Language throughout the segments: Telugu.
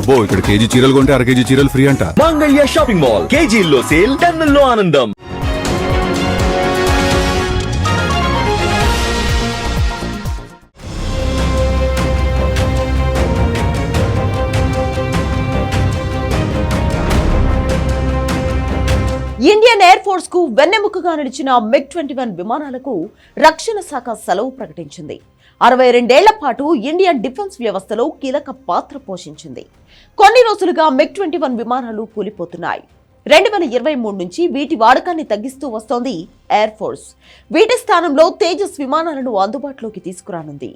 అబ్బో ఇక్కడ కేజీ చీరలు కొంటే అర కేజీ చీరలు ఫ్రీ అంట. Mangalya shopping mall. కేజీల్లో సేల్ టన్నుల్లో ఆనందం. ఇండియన్ ఎయిర్ ఫోర్స్కు వెన్నెముకగా నిలిచిన మిగ్ ట్వంటీ వన్ విమానాలకు రక్షణ శాఖ సెలవు ప్రకటించింది. అరవై రెండేళ్ళ పాటు ఇండియన్ డిఫెన్స్ వ్యవస్థలో కీలక పాత్ర పోషించింది. కొన్ని రోజులుగా మెక్ ట్వంటీ వన్ విమానాలు కూలిపోతున్నాయి. రెండు వేల ఇరవై మూడు నుంచి వీటి వాడకాన్ని తగ్గిస్తూ వస్తోంది ఎయిర్ ఫోర్స్. వీటి స్థానంలో తేజస్ విమానాలను అందుబాటులోకి తీసుకురానుంది.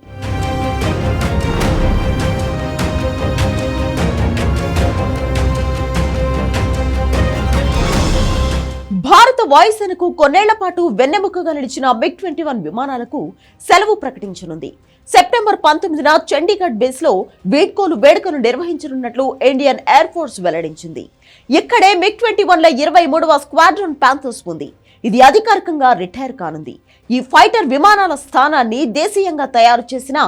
భారత వాయుసేనకు కొన్నేళ్ళ పాటు వెన్నెముకగా నిలిచిన మిగ్ ట్వంటీ వన్ విమానాలకు సెలవు ప్రకటించనుంది. సెప్టెంబర్ పంతొమ్మిదిన చండీగఢ్ బేస్లో వీడ్కోలు వేడుకను నిర్వహించనున్నట్లు ఇండియన్ ఎయిర్ ఫోర్స్ వెల్లడించింది. ఇక్కడే మిగ్ ట్వంటీ వన్ల ఇరవై మూడవ స్క్వాడ్రన్ ప్యాంథర్స్ ఉంది. ఇది అధికారికంగా రిటైర్ కానుంది. ఈ ఫైటర్ విమానాల స్థానాన్ని దేశీయంగా తయారు చేసిన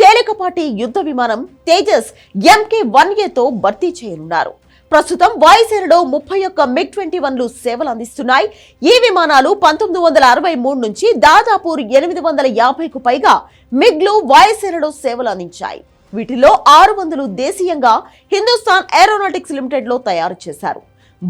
తేలికపాటి యుద్ధ విమానం తేజస్ ఎంకే వన్ ఏతో భర్తీ చేయనున్నారు. ప్రస్తుతం వాయుసేనలో ముప్పై ఒక్క మిగ్ ట్వంటీ వన్లు సేవలు అందిస్తున్నాయి. ఈ విమానాలు పంతొమ్మిది వందల అరవై మూడు నుంచి దాదాపు ఎనిమిది వందల యాభైకు పైగా మిగ్లు వాయుసేనలో సేవలు అందించాయి. వీటిలో ఆరు వందలు దేశీయంగా హిందుస్థాన్ ఏరోనాటిక్స్ లిమిటెడ్లో తయారు చేశారు.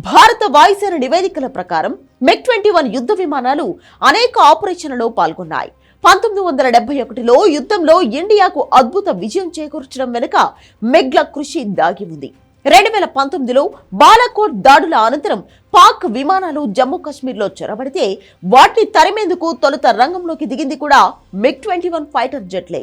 భారత వాయుసేన నివేదికల ప్రకారం మెగ్ ట్వంటీ వన్ యుద్ధ విమానాలు అనేక ఆపరేషన్లలో పాల్గొన్నాయి. పంతొమ్మిది వందల డెబ్బై ఒకటిలో యుద్ధంలో ఇండియాకు అద్భుత విజయం చేకూర్చడం వెనుక మెగ్ల కృషి దాగి ఉంది. రెండు వేల పంతొమ్మిదిలో బాలాకోట్ దాడుల అనంతరం పాక్ విమానాలు జమ్మూ కాశ్మీర్లో చొరబడితే వాటిని తరిమేందుకు తొలుత రంగంలోకి దిగింది కూడా మిగ్ ట్వంటీ వన్ ఫైటర్ జెట్లే.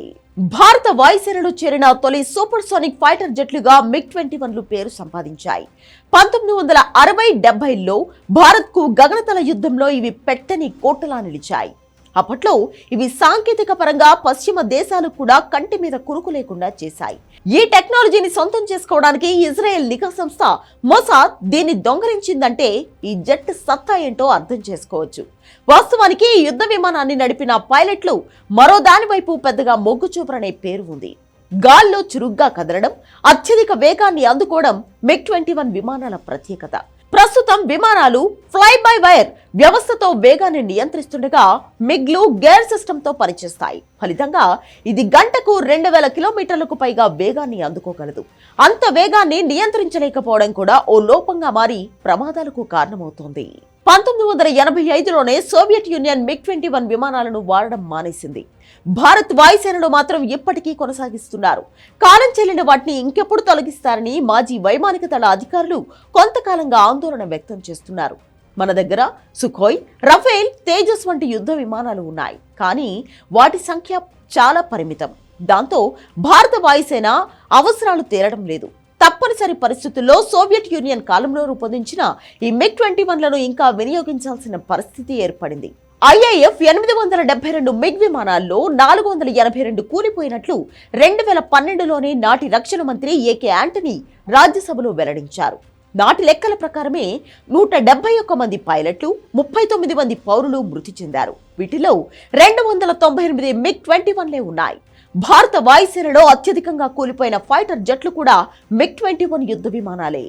భారత వాయుసేనలో చేరిన తొలి సూపర్ సోనిక్ ఫైటర్ జెట్లుగా మిగ్ ట్వంటీ వన్లు పేరు సంపాదించాయి. పంతొమ్మిది వందల అరవై డెబ్బైలో భారత్కు గగనతల యుద్ధంలో ఇవి పెట్టని కోటలా నిలిచాయి. అప్పట్లో ఇవి సాంకేతిక పరంగా పశ్చిమ దేశాలు కూడా కంటి మీద కురుకు లేకుండా చేశాయి. ఈ టెక్నాలజీని సొంతం చేసుకోవడానికి ఇజ్రాయెల్ నిఘా సంస్థ మొసాద్ దీన్ని దొంగలించిందంటే ఈ జెట్ సత్తా ఏంటో అర్థం చేసుకోవచ్చు. వాస్తవానికి యుద్ధ విమానాన్ని నడిపిన పైలట్లు మరో దానివైపు పెద్దగా మొగ్గు చూపరనే పేరు ఉంది. గాల్లో చురుగ్గా కదలడం అత్యధిక వేగాన్ని అందుకోవడం మెక్ ట్వంటీ వన్ విమానాల ప్రత్యేకత. ప్రస్తుతం విమానాలు ఫ్లై బై వైర్ వ్యవస్థతో వేగాన్ని నియంత్రిస్తుండగా మిగ్లు గేర్ సిస్టంతో పనిచేస్తాయి. ఫలితంగా ఇది గంటకు రెండు వేల కిలోమీటర్లకు పైగా వేగాన్ని అందుకోగలదు. అంత వేగాన్ని నియంత్రించలేకపోవడం కూడా ఓ లోపంగా మారి ప్రమాదాలకు కారణమవుతోంది. పంతొమ్మిది వందల ఎనభై ఐదులోనే Soviet Union MiG twenty one విమానాలను వాడడం మానేసింది. భారత్ వాయుసేనలో మాత్రం ఇప్పటికీ కొనసాగిస్తున్నారు. కాలం చెల్లిన వాటిని ఇంకెప్పుడు తొలగిస్తారని మాజీ వైమానిక దళ అధికారులు కొంతకాలంగా ఆందోళన వ్యక్తం చేస్తున్నారు. మన దగ్గర సుఖోయ్ రఫేల్ తేజస్ వంటి యుద్ధ విమానాలు ఉన్నాయి. కానీ వాటి సంఖ్య చాలా పరిమితం. దాంతో భారత వాయుసేన అవసరాలు తీరడం లేదు. తప్పనిసరి పరిస్థితుల్లో సోవియట్ యూనియన్ కాలంలో రూపొందించిన ఈ మిగ్ ట్వంటీ వన్లను ఇంకా వినియోగించాల్సిన పరిస్థితి ఏర్పడింది. ఐఏఎఫ్ ఎనిమిది వందల డెబ్బై రెండు మిగ్ విమానాల్లో నాలుగు వందల ఎనభై రెండు కూలిపోయినట్లు రెండు వేల పన్నెండులోనే నాటి రక్షణ మంత్రి ఏకే యాంటనీ రాజ్యసభలో వెల్లడించారు. నాటి లెక్కల ప్రకారమే నూట డెబ్బై ఒక్క మంది పైలట్లు ముప్పై తొమ్మిది మంది పౌరులు మృతి చెందారు. వీటిలో రెండు వందల తొంభై ఎనిమిది మిగ్ ట్వంటీ వన్లే ఉన్నాయి. భారత వాయుసేనలో అత్యధికంగా కూలిపోయిన ఫైటర్ జట్లు కూడా మిగ్ ట్వంటీ వన్ యుద్ధ విమానాలే.